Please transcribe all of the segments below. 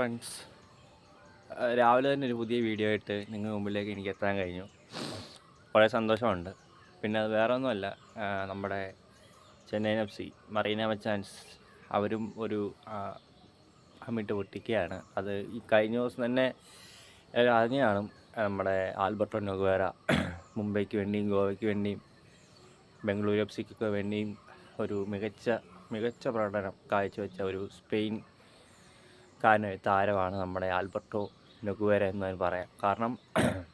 Friends രാവിലെ തന്നെ ഒരു പുതിയ വീഡിയോ ആയിട്ട് നിങ്ങൾ മുമ്പിലേക്ക് എനിക്ക് എത്താൻ കഴിഞ്ഞു. വളരെ സന്തോഷമുണ്ട്. പിന്നെ അത് വേറെ ഒന്നുമല്ല നമ്മുടെ ചെന്നൈ എഫ് സി മറീന മച്ചാൻസ് അവരും ഒരു അമ്മിട്ട് പൊട്ടിക്കുകയാണ്. അത് ഈ കഴിഞ്ഞ ദിവസം തന്നെ അറിഞ്ഞു നമ്മുടെ ആൽബർട്ടോ നൊഗുവേര മുംബൈക്ക് വേണ്ടിയും ഗോവയ്ക്ക് വേണ്ടിയും ബംഗളൂരു എഫ് സിക്കൊക്കെ വേണ്ടിയും ഒരു മികച്ച മികച്ച പ്രകടനം കാഴ്ചവെച്ച ഒരു സ്പെയിൻ കാരനായ താരമാണ് നമ്മുടെ ആൽബർട്ടോ നൊഗുവേര എന്ന് പറയാം. കാരണം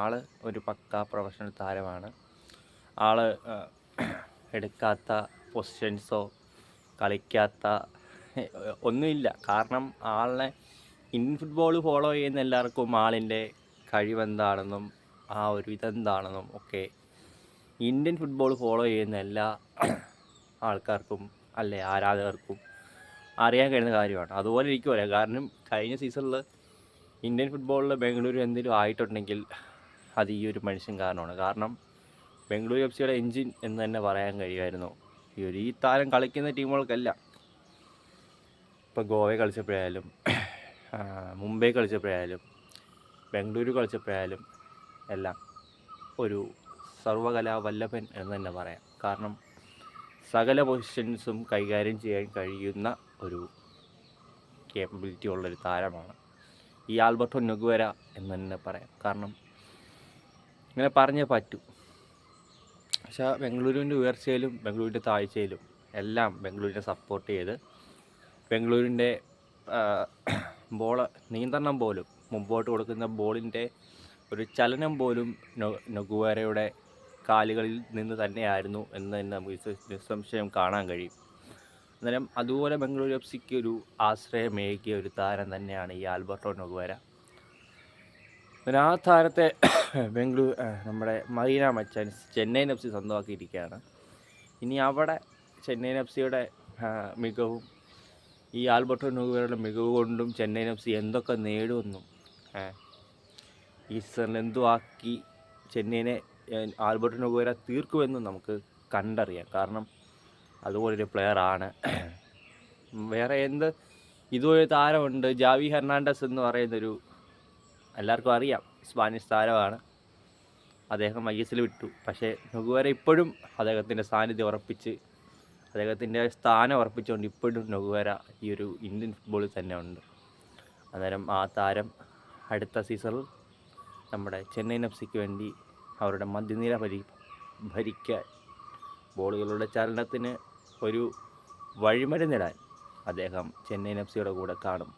ആൾ ഒരു പക്ക പ്രൊഫഷണൽ താരമാണ്. ആൾ എടുക്കാത്ത പൊസിഷൻസോ കളിക്കാത്ത ഒന്നുമില്ല. കാരണം ആളിനെ ഇന്ത്യൻ ഫുട്ബോൾ ഫോളോ ചെയ്യുന്ന എല്ലാവർക്കും ആളിന്റെ കഴിവെന്താണെന്നും ആ ഒരു ഇതെന്താണെന്നും ഒക്കെ ഇന്ത്യൻ ഫുട്ബോൾ ഫോളോ ചെയ്യുന്ന എല്ലാ ആൾക്കാർക്കും അല്ലെ ആരാധകർക്കും അറിയാൻ കഴിയുന്ന കാര്യമാണ്. അതുപോലെ ഇരിക്കുമല്ല കാരണം കഴിഞ്ഞ സീസണിൽ ഇന്ത്യൻ ഫുട്ബോളിൽ ബംഗളൂരു എന്തെങ്കിലും ആയിട്ടുണ്ടെങ്കിൽ അത് ഈ ഒരു മനുഷ്യൻ കാരണമാണ്. കാരണം ബംഗളൂരു എഫ് സിയുടെ എൻജിൻ എന്ന് തന്നെ പറയാൻ കഴിയുമായിരുന്നു. ഈ ഒരു ഈ താരം കളിക്കുന്ന ടീമുകൾക്കല്ല. ഇപ്പോൾ ഗോവയെ കളിച്ചപ്പോഴായാലും മുംബൈ കളിച്ചപ്പോഴായാലും ബംഗളൂരു കളിച്ചപ്പോഴായാലും എല്ലാം ഒരു സർവകലാ വല്ലഭൻ എന്ന് തന്നെ പറയാം. കാരണം സകല പൊസിഷൻസും കൈകാര്യം ചെയ്യാൻ കഴിയുന്ന ഒരു കേപ്പബിലിറ്റി ഉള്ളൊരു താരമാണ് ഈ ആൽബർട്ടോ നൊഗുവര എന്ന് തന്നെ പറയാം. കാരണം ഇങ്ങനെ പറഞ്ഞേ പറ്റൂ. പക്ഷേ ബംഗളൂരുവിന്റെ ഉയർച്ചയിലും ബംഗളൂരിന്റെ താഴ്ചയിലും എല്ലാം ബംഗളൂരിനെ സപ്പോർട്ട് ചെയ്ത് ബംഗളൂരിന്റെ ബോൾ നിയന്ത്രണം പോലും മുമ്പോട്ട് കൊടുക്കുന്ന ബോളിന്റെ ഒരു ചലനം പോലും നൊഗുവേരയുടെ കാലുകളിൽ നിന്ന് തന്നെയായിരുന്നു എന്ന് തന്നെ നമുക്ക് നിസ്സംശയം കാണാൻ കഴിയും. അന്നേരം അതുപോലെ ബംഗളൂരു എഫ് സിക്ക് ഒരു ആശ്രയമേകിയ ഒരു താരം തന്നെയാണ് ഈ ആൽബർട്ടോ നൊഗുവേര. ആ താരത്തെ ബംഗളൂരു നമ്മുടെ മറീന മച്ചാൻസ് ചെന്നൈയിൻ എഫ് സി സ്വന്തമാക്കിയിരിക്കുകയാണ്. ഇനി അവിടെ ചെന്നൈയിൻ എഫ് സിയുടെ മികവും ഈ ആൽബർട്ടോ നൊഗുവേരയുടെ മികവ് കൊണ്ടും ചെന്നൈയിൻ എഫ് സി എന്തൊക്കെ നേടുമെന്നും ഈ സീസണിൽ എന്തുവാക്കി ആക്കി ഏ, പോരാ തീർക്കുമെന്ന് നമുക്ക് കണ്ടറിയാം. കാരണം അതുപോലൊരു ആണ്. വേറെ എന്ത്? ഇതുപോലെ താരമുണ്ട്. ജാവി ഹെർണാണ്ടസ് എന്ന് പറയുന്നൊരു എല്ലാവർക്കും അറിയാം. സ്പാനിഷ് താരമാണ്. അദ്ദേഹം ഐ എസിൽ വിട്ടു. പക്ഷേ നൊഗുവേര ഇപ്പോഴും അദ്ദേഹത്തിന്റെ സാന്നിധ്യം ഉറപ്പിച്ച് അദ്ദേഹത്തിന്റെ സ്ഥാനം ഉറപ്പിച്ചുകൊണ്ട് ഇപ്പോഴും നൊഗുവേര ഈ ഒരു ഇന്ത്യൻ ഫുട്ബോളിൽ തന്നെ ഉണ്ട്. അന്നേരം ആ താരം അടുത്ത സീസണിൽ നമ്മുടെ ചെന്നൈ എഫ് സിക്ക് വേണ്ടി അവരുടെ മധ്യനിര ഭരി ഭരിക്കാൻ ബോളുകളുടെ ചലനത്തിന് ഒരു വഴിമരുന്നിടാൻ അദ്ദേഹം ചെന്നൈയിൻ എഫ് സിയുടെ കൂടെ കാണും.